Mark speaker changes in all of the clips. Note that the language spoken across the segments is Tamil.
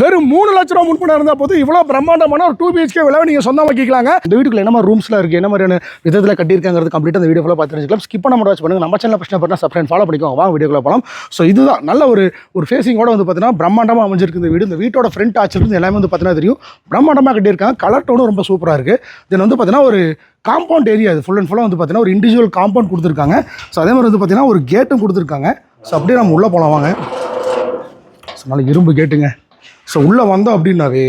Speaker 1: வெறும் மூணு லட்ச ரூபா முன்பணம் இருந்தால் போது இவ்வளோ பிரம்மாண்டமான ஒரு டூ பிஹெச்கே விலை நீங்கள் சொந்தமாக கேட்கலாங்க. இந்த வீட்டுக்குள்ள என்ன மாதிரி ரூம்ஸ்லாம் இருக்குது என்ன மாதிரியான விதத்தில் கட்டியிருக்காங்கிறது கம்ப்ளீட்டாக அந்த வீடியோ ஃபுல்லாக பார்த்து தெரிஞ்சுக்கலாம். ஸ்கிப் பண்ண மட்டும் வாட்ச் நம்ம சேனல் பிரச்சனை பண்ணால் சப்ஸ்கிரைப் ஃபாலோ பண்ணிக்கோங்க. வாங்க வீடியோக்குள்ள போகலாம் ஸோ இதுதான். நல்ல ஒரு ஒரு ஃபேஸிங்கோட வந்து பார்த்தீங்கன்னா பிரம்மாண்டமாக அமைஞ்சிருக்கு இந்த வீடு. இந்த வீட்டோட ஃப்ரண்ட் ஆச்சிலிருந்து எல்லாமே வந்து பார்த்தீங்கன்னா தெரியும். பிரம்மாண்டமாக கட்டியிருக்காங்க. கலர் டோனும் ரொம்ப சூப்பராக இருக்குது தென் வந்து பார்த்தீங்கன்னா ஒரு காம்பவுண்ட் ஏரியா அது ஃபுல் அண்ட் ஃபுல்லாக வந்து பார்த்தீங்கன்னா ஒரு இண்டிவிஜுவல் காம்பவுண்ட் கொடுத்துருக்காங்க. ஸோ அதே மாதிரி வந்து பார்த்தீங்கன்னா ஒரு கேட்டும் கொடுத்துருக்காங்க. ஸோ அப்படியே நம்ம உள்ளே போகலாம் வாங்க. ஸோ நல்ல இரும்பு கேட்டுங்க ஸோ உள்ளே வந்தோம் அப்படின்னாவே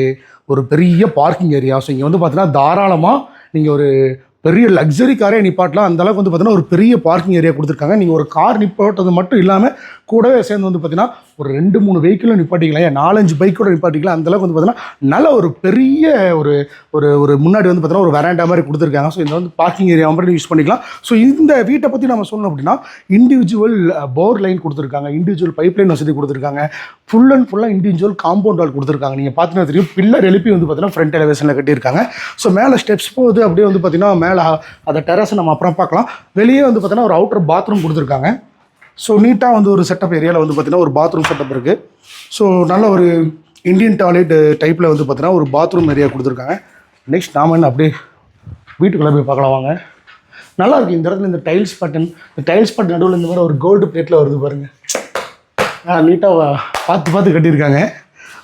Speaker 1: ஒரு பெரிய பார்க்கிங் ஏரியா ஸோ இங்கே வந்து பார்த்தீங்கன்னா தாராளமாக நீங்கள் ஒரு பெரிய லக்ஸரி காரே நிப்பாட்டலாம். அந்த அளவுக்கு வந்து பார்த்தீங்கன்னா ஒரு பெரிய பார்க்கிங் ஏரியா கொடுத்துருக்காங்க. நீங்கள் ஒரு கார் நிப்பாட்டது மட்டும் இல்லாமல் கூடவே சேர்ந்து வந்து பார்த்தீங்கன்னா ஒரு ரெண்டு மூணு வெஹிக்கிளும் நிப்பாட்டிக்கலாம். ஏன்? நாலஞ்சு பைக் கூட நிப்பாட்டிக்கலாம். அந்த அளவுக்கு வந்து பார்த்தீங்கன்னா நல்ல ஒரு பெரிய ஒரு ஒரு ஒரு முன்னாடி வந்து பார்த்தீங்கன்னா ஒரு வெராண்டா மாதிரி கொடுத்துருக்காங்க. ஸோ இந்த வந்து பார்க்கிங் ஏரியா மாதிரி யூஸ் பண்ணிக்கலாம். ஸோ இந்த வீட்டை பற்றி நம்ம சொல்லணும் அப்படின்னா இண்டிவிஜுவல் போர் லைன் கொடுத்துருக்காங்க. இண்டிவிஜுவல் பைப் லைன் வசதி கொடுத்துருக்காங்க. ஃபுல் அண்ட் ஃபுல்லாக இண்டிவிஜுவல் காம்பவுண்ட் வால் கொடுத்துருக்காங்க. நீங்கள் பார்த்தீங்கன்னா தெரியும். பில்லர் எழுப்பி வந்து பார்த்தீங்கன்னா ஃப்ரண்ட் எலிவேஷனில் கட்டியிருக்காங்க. ஸோ மேலே ஸ்டெப்ஸ் போகுது. அப்படியே வந்து பார்த்தீங்கன்னா மேலே அந்த டெரஸ் நம்ம அப்புறம் பார்க்கலாம். வெளியே வந்து பார்த்தீங்கன்னா ஒரு அவுட்டர் பாத்ரூம் கொடுத்துருக்காங்க. ஸோ நீட்டாக வந்து ஒரு செட்டப் ஏரியாவில் வந்து பார்த்தீங்கன்னா ஒரு பாத்ரூம் செட்டப் இருக்குது ஸோ நல்ல ஒரு இந்தியன் டாய்லெட் டைப்பில் வந்து பார்த்தீங்கன்னா ஒரு பாத்ரூம் ஏரியா கொடுத்துருக்காங்க. நெக்ஸ்ட் நாம என்ன அப்படியே வீட்டுக்குள்ளே போய் பார்க்கலாம் வாங்க. நல்லா இருக்கு. இந்த இடத்துல இந்த டைல்ஸ் பட்டன் இந்த டைல்ஸ் பட்டன் நடுவில் இந்த மாதிரி ஒரு கோல்டு பிளேட்டில் வருது பாருங்க. நீட்டாக பார்த்து பார்த்து கட்டியிருக்காங்க.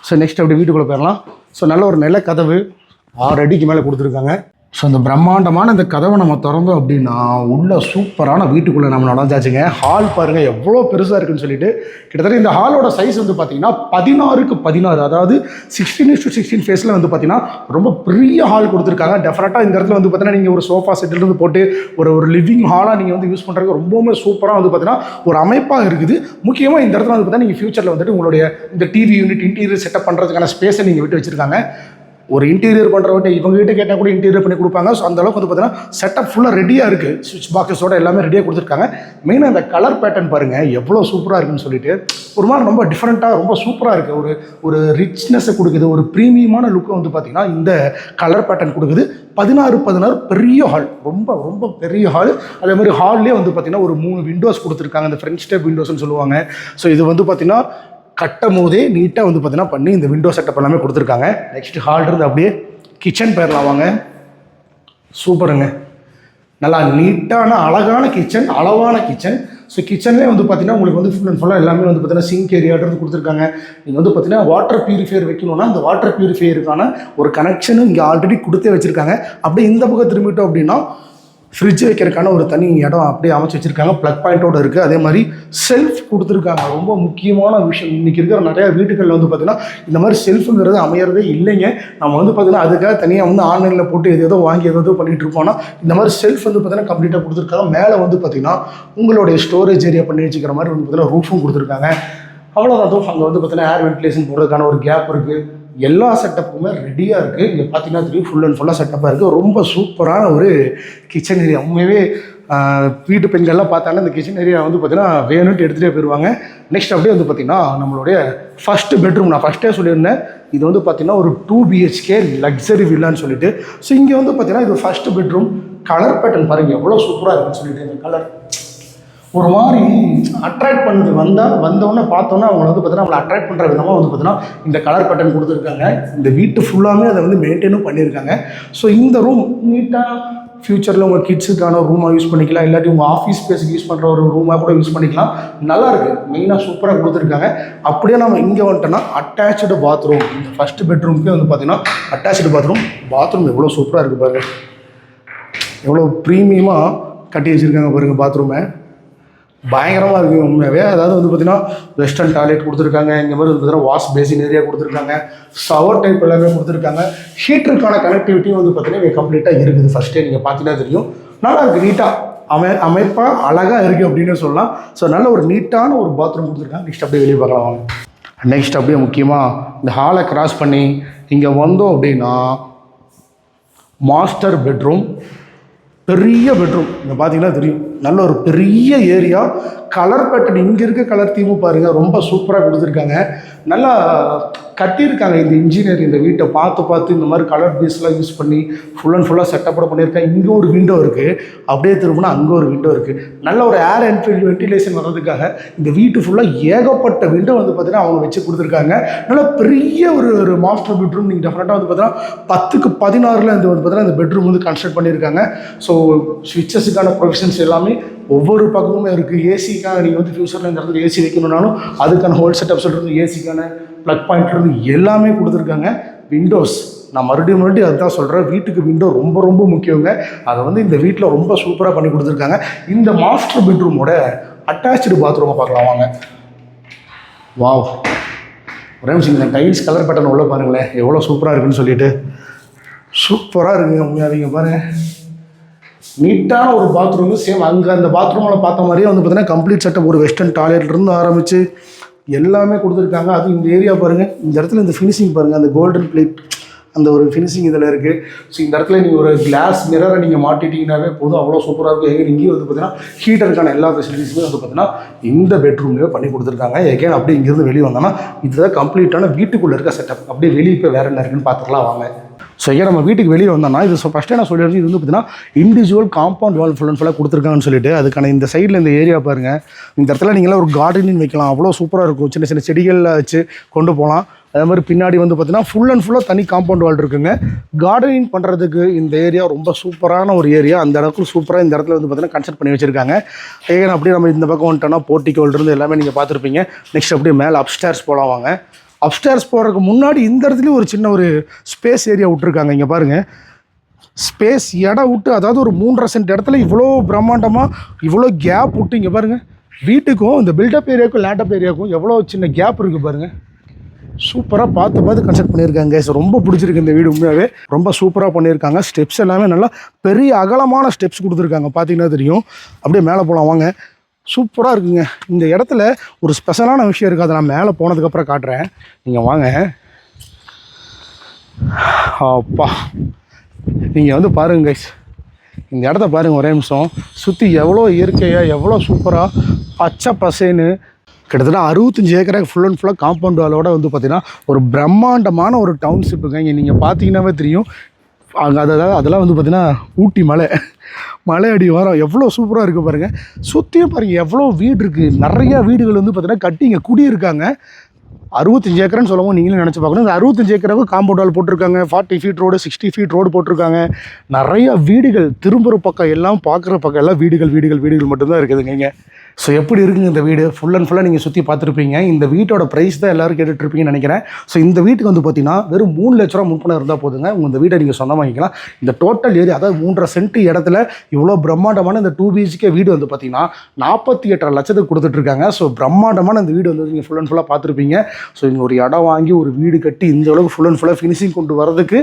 Speaker 1: ஸோ நெக்ஸ்ட் அப்படி வீட்டுக்குள்ளே போயிடலாம். ஸோ நல்ல ஒரு நில கதவு ஆறு அடிக்கு மேலே கொடுத்துருக்காங்க. ஸோ இந்த பிரம்மாண்டமான இந்த கதவை நம்ம திறந்தோம் அப்படின்னா உள்ள சூப்பரான வீட்டுக்குள்ளே நம்ம நடந்தாச்சுங்க. ஹால் பாருங்கள் எவ்வளோ பெருசாக இருக்குன்னு சொல்லிட்டு கிட்டத்தட்ட இந்த ஹாலோட சைஸ் வந்து பார்த்தீங்கன்னா பதினாறுக்கு பதினாறு அதாவது சிக்ஸ்டீன் டு சிக்ஸ்டீன் ஃபேஸில் வந்து பார்த்தீங்கன்னா ரொம்ப பெரிய ஹால் கொடுத்துருக்காங்க. டெஃபினட்டாக இந்த இடத்துல வந்து பார்த்தீங்கன்னா நீங்கள் ஒரு சோஃபா செட்டிலிருந்து போட்டு ஒரு ஒரு லிவிங் ஹாலாக நீங்கள் வந்து யூஸ் பண்ணுறதுக்கு ரொம்பவுமே சூப்பராக வந்து பார்த்தீங்கன்னா ஒரு அமைப்பாக இருக்குது. முக்கியமாக இந்த இடத்துல வந்து பார்த்தீங்கன்னா நீங்கள் ஃபியூச்சரில் வந்துட்டு உங்களுடைய இந்த டிவி யூனிட் இன்டீரியர் செட்டப் பண்ணுறதுக்கான ஸ்பேஸை நீங்கள் விட்டு வச்சுருக்காங்க. ஒரு இன்டீரியர் பண்ணுறவங்க இவங்க கிட்ட கேட்டால் கூட இன்டீரியர் பண்ணி கொடுப்பாங்க. ஸோ அந்த அளவுக்கு வந்து பார்த்தீங்கன்னா செட்டப் ஃபுல்லாக ரெடியாக இருக்குது சுவிட்ச் பாக்ஸஸோட எல்லாமே ரெடியாக கொடுத்துருக்காங்க. மெயினாக அந்த கலர் பேட்டர்ன் பாருங்கள் எவ்வளோ சூப்பராக இருக்குன்னு சொல்லிட்டு ஒரு மாதிரி ரொம்ப டிஃப்ரெண்ட்டாக ரொம்ப சூப்பராக இருக்குது ஒரு ஒரு ரிச்னஸை கொடுக்குது ஒரு ப்ரீமியமான லுக்கை வந்து பார்த்திங்கன்னா இந்த கலர் பேட்டர்ன் கொடுக்குது. பதினாறு பதினாறு பெரிய ஹால் ரொம்ப ரொம்ப பெரிய ஹால் அதே மாதிரி ஹால்லே வந்து பார்த்திங்கன்னா ஒரு மூணு விண்டோஸ் கொடுத்துருக்காங்க. இந்த ஃப்ரெண்ட் ஸ்டெப் விண்டோஸ்னு சொல்லுவாங்க. ஸோ இது வந்து பார்த்திங்கன்னா கட்டும் போதே நீட்டாக வந்து பார்த்தீங்கன்னா பண்ணி இந்த விண்டோ செட்டப் எல்லாமே கொடுத்துருக்காங்க. நெக்ஸ்ட் ஹால் இருந்து அப்படியே கிச்சன் போயிடலாம் வாங்க. சூப்பருங்க. நல்லா நீட்டான அழகான கிச்சன் அளவான கிச்சன் ஸோ கிச்சன்லேயே வந்து பார்த்தீங்கன்னா உங்களுக்கு வந்து ஃபுல் அண்ட் ஃபுல்லாக எல்லாமே வந்து பார்த்தீங்கன்னா சிங்க் ஏரியாட்டு கொடுத்துருக்காங்க. நீங்கள் வந்து பார்த்தீங்கன்னா வாட்டர் பியூரிஃபையர் வைக்கணும்னா அந்த வாட்டர் பியூரிஃபையருக்கான ஒரு கனெக்ஷனும் இங்கே ஆல்ரெடி கொடுத்தே வச்சுருக்காங்க. அப்படியே இந்த பக்கம் திரும்பிட்டோம் அப்படின்னா ஃப்ரிட்ஜ் வைக்கிறதுக்கான ஒரு தனி இடம் அப்படியே அமைச்சு வச்சுருக்காங்க. ப்ளக் பாயிண்ட்டோட இருக்குது அதே மாதிரி செல்ஃப் கொடுத்துருக்காங்க. ரொம்ப முக்கியமான விஷயம். இன்றைக்கி இருக்கிற நிறையா வீடுகளில் வந்து பார்த்திங்கன்னா இந்த மாதிரி செல்ஃபுங்கிறது அமையிறதே இல்லைங்க. நம்ம வந்து பார்த்திங்கன்னா அதுக்காக தனியாக வந்து ஆன்லைனில் போட்டு எது ஏதோ வாங்கி எதோ பண்ணிகிட்டு இருப்போம்னா இந்த மாதிரி செல்ஃப் வந்து பார்த்திங்கன்னா கம்ப்ளீட்டாக கொடுத்துருக்காங்க. மேலே வந்து பார்த்திங்கன்னா உங்களுடைய ஸ்டோரேஜ் ஏரியா பண்ணி வச்சுக்கிற மாதிரி வந்து பார்த்திங்கன்னா ரூஃபும் கொடுத்துருக்காங்க. அவ்வளோதான் அங்கே வந்து பார்த்திங்கன்னா ஏர் வென்டிலேஷன் போடுறதுக்கான ஒரு கேப் இருக்குது எல்லா செட்டப்புமே ரெடியாக இருக்குது இங்கே பார்த்தீங்கன்னா தெரியும் ஃபுல் அண்ட் ஃபுல்லாக செட்டப்பாக இருக்குது ரொம்ப சூப்பரான ஒரு கிச்சன் ஏரியா உண்மையாகவே வீட்டு பெண்கள்லாம் பார்த்தாங்கன்னா இந்த கிச்சன் ஏரியா வந்து பார்த்தீங்கன்னா வேணும்ட்டு எடுத்துகிட்டே போயிடுவாங்க நெக்ஸ்ட் அப்படியே வந்து பார்த்திங்கன்னா நம்மளுடைய ஃபஸ்ட்டு பெட்ரூம் நான் ஃபஸ்ட்டே சொல்லியிருந்தேன். இது வந்து பார்த்திங்கன்னா ஒரு டூ பிஹெச்கே லக்ஸரி வில்லான்னு சொல்லிட்டு. ஸோ இங்கே வந்து பார்த்திங்கன்னா இது ஃபஸ்ட்டு பெட்ரூம் கலர் பேட்டர்ன் பாருங்கள் எவ்வளோ சூப்பராக இருக்குன்னு சொல்லிட்டு இந்த கலர் ஒரு மாதிரி அட்ராக்ட் பண்ணுது வந்தால் வந்தோடனே பார்த்தோன்னே அவங்கள வந்து பார்த்தீங்கன்னா அவங்களை அட்ராக்ட் பண்ணுற விதமாக வந்து பார்த்தீங்கன்னா இந்த கலர் பட்டன் கொடுத்துருக்காங்க. இந்த வீட்டு ஃபுல்லாமே அதை வந்து மெயின்டைனும் பண்ணியிருக்காங்க. ஸோ இந்த ரூம் நீட்டாக ஃப்யூச்சரில் உங்கள் கிட்ஸுக்கான ரூமாக யூஸ் பண்ணிக்கலாம். இல்லாட்டி உங்கள் ஆஃபீஸ் ஸ்பேஸுக்கு யூஸ் பண்ணுற ஒரு ரூமாக கூட யூஸ் பண்ணிக்கலாம். நல்லாயிருக்கு மெயினாக சூப்பராக கொடுத்துருக்காங்க. அப்படியே நம்ம இங்கே வந்துட்டோம்னா அட்டாச்சு பாத்ரூம் இந்த ஃபஸ்ட்டு பெட்ரூம்க்கே வந்து பார்த்தீங்கன்னா அட்டாச்சு பாத்ரூம் பாத்ரூம் எவ்வளோ சூப்பராக இருக்குது பாருங்கள் எவ்வளோ ப்ரீமியமாக கட்டி வச்சுருக்காங்க பாருங்கள் பாத்ரூமை பயங்கரமாக இருக்குது உண்மையாகவே அதாவது வந்து பார்த்தீங்கன்னா வெஸ்டர்ன் டாய்லெட் கொடுத்துருக்காங்க. இந்த மாதிரி வந்து பார்த்தீங்கன்னா வாஷ் பேசின் ஏரியா கொடுத்துருக்காங்க. ஷவர் டைப் எல்லாமே கொடுத்துருக்காங்க. ஹீட்டருக்கான கனெக்டிவிட்டியும் வந்து பார்த்தீங்கன்னா இங்கே கம்ப்ளீட்டாக இருக்குது. ஃபஸ்ட்டே நீங்கள் பார்த்தீங்கன்னா தெரியும். நல்லா இருக்குது நீட்டாக அமை அமைப்பாக அழகாக இருக்குது அப்படின்னு சொல்லலாம். ஸோ நல்ல ஒரு நீட்டான ஒரு பாத்ரூம் கொடுத்துருக்காங்க. நெக்ஸ்ட் அப்படியே வெளியே பார்க்கலாம் நெக்ஸ்ட் அப்படியே முக்கியமாக இந்த ஹாலை கிராஸ் பண்ணி இங்கே வந்தோம் அப்படின்னா மாஸ்டர் பெட்ரூம் பெரிய பெட்ரூம் இங்கே பார்த்தீங்கன்னா தெரியும். நல்ல ஒரு பெரிய ஏரியா கலர் பேட்டர்ன் இங்கே இருக்க கலர் தீமும் பாருங்கள் ரொம்ப சூப்பராக கொடுத்துருக்காங்க. நல்லா கட்டியிருக்காங்க. இந்த இன்ஜினியர் இந்த வீட்டை பார்த்து பார்த்து இந்த மாதிரி கலர் பீஸ்லாம் யூஸ் பண்ணி ஃபுல் அண்ட் ஃபுல்லாக செட்டப்போட பண்ணியிருக்காங்க. இங்கே ஒரு விண்டோ இருக்குது அப்படியே திரும்பினா அங்கே ஒரு விண்டோ இருக்குது நல்ல ஒரு ஏர் என்ஃபீல்டு வென்டிலேஷன் வர்றதுக்காக இந்த வீட்டு ஃபுல்லாக ஏகப்பட்ட விண்டோ வந்து பார்த்தீங்கன்னா அவங்க வச்சு கொடுத்துருக்காங்க. நல்ல பெரிய ஒரு ஒரு மாஸ்டர் பெட்ரூம் நீங்கள் டெஃபினட்டாக வந்து பார்த்தீங்கன்னா பத்துக்கு பதினாறில் இந்த வந்து பார்த்தீங்கன்னா இந்த பெட்ரூம் வந்து கன்ஸ்ட்ரக்ட் பண்ணியிருக்காங்க. ஸோ ஸ்விட்சஸுக்கான ப்ரொவிஷன்ஸ் எல்லாமே ஒவ்வொரு பக்கமுமே இருக்குது ஏசிக்காக நீங்கள் வந்து ஃபியூச்சரில் இந்த இடத்துல ஏசி வைக்கணும்னாலும் அதுக்கான ஹோல் செட்டப்ஸ் இருந்து ஏசிக்கான ப்ளக் பாயிண்ட் இருந்து எல்லாமே கொடுத்துருக்காங்க. விண்டோஸ் நான் மறுபடியும் மறுபடியும் அதுதான் சொல்கிறேன் வீட்டுக்கு விண்டோ ரொம்ப ரொம்ப முக்கியங்க. அதை வந்து இந்த வீட்டில் ரொம்ப சூப்பராக பண்ணி கொடுத்துருக்காங்க. இந்த மாஸ்டர் பெட்ரூமோட அட்டாச்சு பாத்ரூமை பார்க்கலாம் வாங்க. வாவ் ஒரே நிமிஷம் இந்த டைல்ஸ் கலர் பேட்டர்ன் உள்ள பாருங்களேன். எவ்வளோ சூப்பராக இருக்குன்னு சொல்லிட்டு. சூப்பராக இருக்குங்க உண்மையாதீங்க பாருங்க. நீட்டான ஒரு பாத்ரூமு சேம் அங்கே அந்த பாத்ரூமில் பார்த்த மாதிரியே வந்து பார்த்தீங்கன்னா கம்ப்ளீட் செட்டப் ஒரு வெஸ்டர்ன் டாய்லெட்லேருந்து ஆரம்பித்து எல்லாமே கொடுத்துருக்காங்க. அதுவும் இந்த ஏரியா பாருங்கள் இந்த இடத்துல இந்த ஃபினிஷிங் பாருங்கள் அந்த கோல்டன் பிளேட் அந்த ஒரு ஃபினிஷிங் இதில் இருக்குது ஸோ இந்த இடத்துல நீங்கள் ஒரு கிளாஸ் மிரரை நீங்கள் மாட்டிட்டிங்கனாவே போதும். அவ்வளோ சூப்பராக இருக்கும். எங்கே இங்கேயும் வந்து பார்த்தீங்கன்னா ஹீட்டருக்கான எல்லா ஃபெசிலிட்டிஸுமே வந்து பார்த்தீங்கன்னா இந்த பெட்ரூம்லேயே பண்ணி கொடுத்துருக்காங்க. எகேன் அப்படியே இங்கேருந்து வெளியே வந்தோம்னா இதுதான் கம்ப்ளீட்டான வீட்டுக்குள்ளே இருக்க செட்டப் அப்படியே வெளியே இப்போ வேறு என்ன இருக்குன்னு பார்த்துக்கலாம் வாங்க. ஸோ ஏன் நம்ம வீட்டுக்கு வெளியே வந்தோம்னா இது ஃபஸ்ட்டே நான் சொல்லிடுறது இது வந்து பார்த்தீங்கன்னா individual compound wall full and ஃபுல்லாக கொடுத்துருக்காங்கன்னு சொல்லிட்டு அதுக்கான இந்த சைடில் இந்த ஏரியா பாருங்கள் இந்த இடத்துல நீங்களாம் ஒரு கார்டனிங் வைக்கலாம். அவ்வளோ சூப்பராக இருக்கும். சின்ன சின்ன செடிகளில் வச்சு கொண்டு போகலாம். அதே மாதிரி பின்னாடி வந்து பார்த்தீங்கன்னா ஃபுல் அண்ட் ஃபுல்லாக தனி காம்பவுண்ட் வால் இருக்குங்க. கார்டனிங் பண்ணுறதுக்கு இந்த ஏரியா ரொம்ப சூப்பரான ஒரு ஏரியா அந்த இடத்துல சூப்பராக இந்த இடத்துல வந்து பார்த்தீங்கன்னா கன்செப்ட் பண்ணி வச்சுருக்காங்க. ஏன் அப்படியே நம்ம இந்த பக்கம் வந்துட்டோம்னா போர்ட்டிகோல் இருந்து எல்லாமே நீங்கள் பார்த்துருப்பீங்க. நெக்ஸ்ட் அப்படியே மேலே அப்ஸ்டேர்ஸ் போகலாம் வாங்க. அப்டேர்ஸ் போகிறதுக்கு முன்னாடி இந்த இடத்துலையும் ஒரு சின்ன ஒரு ஸ்பேஸ் ஏரியா விட்ருக்காங்க இங்கே பாருங்கள் ஸ்பேஸ் இடம் விட்டு அதாவது ஒரு மூன்றரை சென்ட் இடத்துல இவ்வளோ பிரம்மாண்டமாக இவ்வளோ கேப் விட்டு இங்கே பாருங்கள் வீட்டுக்கும் இந்த பில்டப் ஏரியாவுக்கும் லேண்டப் ஏரியாவுக்கும் எவ்வளோ சின்ன கேப் இருக்குது பாருங்கள் சூப்பராக பார்த்து பார்த்து கன்ஸ்ட்ரக்ட் பண்ணியிருக்காங்க ஸோ ரொம்ப பிடிச்சிருக்கு இந்த வீடு உண்மையாகவே ரொம்ப சூப்பராக பண்ணியிருக்காங்க. ஸ்டெப்ஸ் எல்லாமே நல்லா பெரிய அகலமான ஸ்டெப்ஸ் கொடுத்துருக்காங்க. பார்த்தீங்கன்னா தெரியும். அப்படியே மேலே போகலாம் வாங்க. சூப்பராக இருக்குங்க. இந்த இடத்துல ஒரு ஸ்பெஷலான விஷயம் இருக்குது அதை நான் மேலே போனதுக்கப்புறம் காட்டுறேன். நீங்கள் வாங்க. அப்பா. நீங்கள் வந்து பாருங்க கைஸ் இந்த இடத்த பாருங்கள் ஒரே நிமிஷம். சுற்றி எவ்வளோ இயற்கையாக எவ்வளோ சூப்பராக பச்சை பசேன்னு. கிட்டத்தட்ட அறுபத்தஞ்சு ஏக்கராக ஃபுல் அண்ட் ஃபுல்லாக காம்பவுண்ட் வாலோட வந்து பார்த்திங்கன்னா ஒரு பிரம்மாண்டமான ஒரு டவுன்ஷிப்புங்க இங்கே நீங்கள் பார்த்தீங்கன்னாவே தெரியும். அங்கே அதாவது அதெல்லாம் வந்து பார்த்திங்கன்னா ஊட்டி மலை. மலை அடி வாரம் எவ்வளோ சூப்பராக இருக்குது பாருங்கள் சுற்றியும் பாருங்கள் எவ்வளோ வீடு இருக்குது நிறையா வீடுகள் வந்து பார்த்திங்கன்னா கட்டி இங்கே குடியிருக்காங்க. அறுபத்தஞ்சு ஏக்கர்னு சொல்லவும் நீங்களும் நினச்சி பார்க்கணும். இந்த அறுபத்தஞ்சு ஏக்கராவுக்கு காம்பவுண்ட் வால் போட்டிருக்காங்க forty feet road sixty feet road போட்டிருக்காங்க. நிறையா வீடுகள் திரும்புகிற பக்கம் எல்லாம் பார்க்குற பக்கம் எல்லாம் வீடுகள் வீடுகள் வீடுகள் மட்டும்தான் இருக்குதுங்க இங்கே. ஸோ எப்படி இருக்குங்க இந்த வீடு? ஃபுல் அண்ட் ஃபுல்லாக நீங்கள் சுற்றி பார்த்துருப்பீங்க. இந்த வீட்டோட ப்ரைஸ் தான் எல்லோரும் கேட்டுட்ருப்பீங்கன்னு நினைக்கிறேன். ஸோ இந்த வீட்டுக்கு வந்து பார்த்தீங்கன்னா வெறும் மூணு லட்ச ரூபா முன்பணம் இருந்தால் போதுங்க. உங்கள் இந்த வீட்டை நீங்கள் சொந்தமாக வாங்கிக்கலாம். இந்த டோட்டல் ஏரியா அதாவது மூன்றரை சென்ட் இடத்துல இவ்வளோ பிரம்மாண்டமான இந்த டூ பிஹெச்கே வீடு வந்து பார்த்தீங்கன்னா நாற்பத்தி எட்டரை லட்சத்துக்கு கொடுத்துட்ருக்காங்க. ஸோ பிரம்மாண்டமான இந்த வீடு வந்து நீங்கள் ஃபுல் அண்ட் ஃபுல்லாக பார்த்துருப்பீங்க. ஸோ நீங்கள் ஒரு இடம் வாங்கி ஒரு வீடு கட்டி இந்த அளவுக்கு ஃபுல் அண்ட் ஃபுல்லாக ஃபினிஷிங் கொண்டு வரதுக்கு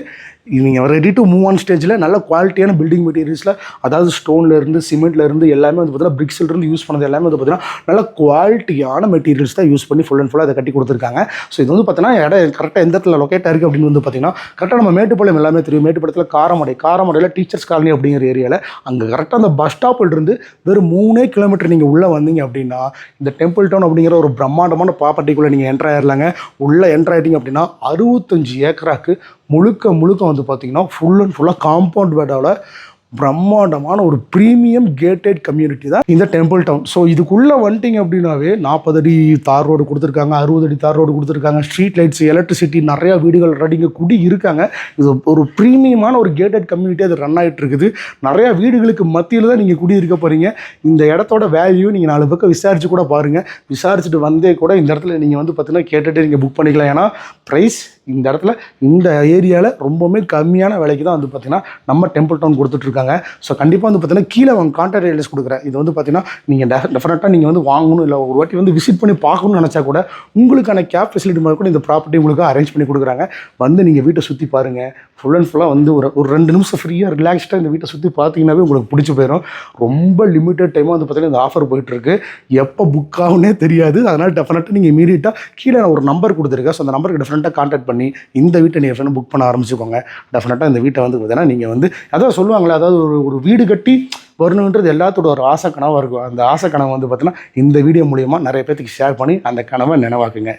Speaker 1: நீங்கள் ரெடி டு மூவ் ஆன் ஸ்டேஜில் நல்ல குவாலிட்டியான பில்டிங் மெட்டீரியல்ஸில் அதாவது ஸ்டோன்லேருந்து சிமெண்ட்லேருந்து இருந்து எல்லாமே வந்து பார்த்தீங்கன்னா பிரிக்ஸ்லேருந்து இருந்து யூஸ் பண்ணது எல்லாமே வந்து பார்த்தீங்கன்னா நல்ல குவாலிட்டியான மெட்டீரியல்ஸ் தான் யூஸ் பண்ணி ஃபுல் அண்ட் ஃபுல்லாக அதை கட்டி கொடுத்துருக்காங்க. ஸோ இது வந்து பார்த்தீங்கன்னா இடம் கரெக்டாக எந்த இடத்துல லொக்கேட் இருக்குது அப்படின்னு வந்து பார்த்தீங்கன்னா கரெக்டாக நம்ம மேட்டுப்பாளையம் எல்லாமே தெரியும். மேட்டுப்பாளையத்தில் காரமடை காரமடையில் டீச்சர்ஸ் காலனி அப்படிங்கிற ஏரியாவில் அங்கே கரெக்டாக அந்த பஸ் ஸ்டாப்பில் இருந்து வெறும் மூணே கிலோமீட்டர் நீங்கள் உள்ளே வந்தீங்க அப்படின்னா இந்த டெம்பிள் டவுன் அப்படிங்கிற ஒரு பிரம்மாண்டமான ப்ராப்பர்ட்டிக்குள்ளே நீங்கள் என்ட்ரு ஆயிடலாங்க உள்ளே என்ட்ரு ஆகிட்டீங்க அப்படின்னா அறுபத்தஞ்சு ஏக்கராக்கு முழுக்க முழுக்க வந்து பார்த்தீங்கன்னா ஃபுல் அண்ட் ஃபுல்லாக காம்பவுண்ட் வேடாவில் பிரம்மாண்டமான ஒரு ப்ரீமியம் கேட்டட் கம்யூனிட்டி தான் இந்த டெம்பிள் டவுன் ஸோ இதுக்குள்ளே வந்துட்டீங்க அப்படின்னாவே நாற்பது அடி தார் ரோடு கொடுத்துருக்காங்க அறுபது அடி தார் ரோடு கொடுத்துருக்காங்க ஸ்ட்ரீட் லைட்ஸ் எலக்ட்ரிசிட்டி நிறையா வீடுகள் ரெடிங்க குடி இருக்காங்க. இது ஒரு ப்ரீமியமான ஒரு கேட்டட் கம்யூனிட்டி அது ரன் ஆகிட்டு இருக்குது. நிறையா வீடுகளுக்கு மத்தியில் தான் நீங்கள் குடி இருக்க போகிறீங்க இந்த இடத்தோட வேல்யூ நீங்கள் நாலு பக்கம் விசாரிச்சு கூட பாருங்கள் விசாரிச்சுட்டு வந்தே கூட இந்த இடத்துல நீங்கள் வந்து பார்த்தீங்கன்னா கேட்டுட்டு நீங்கள் புக் பண்ணிக்கலாம். ஏன்னா ப்ரைஸ் இந்த இடத்துல இந்த ஏரியாவில் ரொம்பவுமே கம்மியான விலைக்கு தான் வந்து பார்த்தீங்கன்னா நம்ம டெம்பிள் டவுன் கொடுத்துட்ருக்காங்க. ஸோ கண்டிப்பாக வந்து பார்த்தீங்கன்னா கீழே அவங்க கான்டாக்ட் டீடைல்ஸ் கொடுக்குறேன். இது வந்து பார்த்தீங்கன்னா நீங்கள் டெஃபினட்டாக நீங்கள் வந்து வாங்கணும் இல்லை ஒரு வாட்டி வந்து விசிட் பண்ணி பார்க்கணும்னு நினச்சா கூட உங்களுக்கான கேப் ஃபெசிலிட்டி மாதிரி கூட இந்த ப்ராப்பர்ட்டி உங்களுக்கு அரேஞ்ச் பண்ணி கொடுக்குறாங்க. வந்து நீங்கள் வீட்டை சுற்றி பாருங்கள் ஃபுல் அண்ட் ஃபுல்லாக வந்து ஒரு ஒரு ரெண்டு நிமிஷம் ஃப்ரீயாக ரிலாக்ஸ்டாக இந்த வீட்டை சுற்றி பார்த்தீங்கன்னாவே உங்களுக்கு பிடிச்சி போயிடும் ரொம்ப லிமிட்டட் டைமாக வந்து பார்த்தீங்கன்னா இந்த ஆஃபர் போயிட்டுருக்கு. எப்போ புக் ஆகுனே தெரியாது. அதனால் டெஃபினட்டாக நீங்கள் இமீடியட்டாக கீழே ஒரு நம்பர் கொடுத்துருக்கேன். ஸோ அந்த நம்பருக்கு டெஃபினட்டாக கான்டாக்ட் பண்ணி பண்ணி இந்த வீட்டை நீங்கள் எப்படின்னா புக் பண்ண ஆரம்பிச்சுக்கோங்க. டெஃபினட்டாக இந்த வீட்டை வந்து பார்த்தீங்கன்னா நீங்கள் வந்து அதாவது சொல்லுவாங்களே அதாவது ஒரு ஒரு வீடு கட்டி வரணுன்றது எல்லாத்தோட ஒரு ஆசை கனவாக இருக்கும். அந்த ஆசை கனவை வந்து பார்த்தீங்கன்னா இந்த வீடியோ மூலியமாக நிறைய பேத்துக்கு ஷேர் பண்ணி அந்த கனவை நினைவாக்குங்க.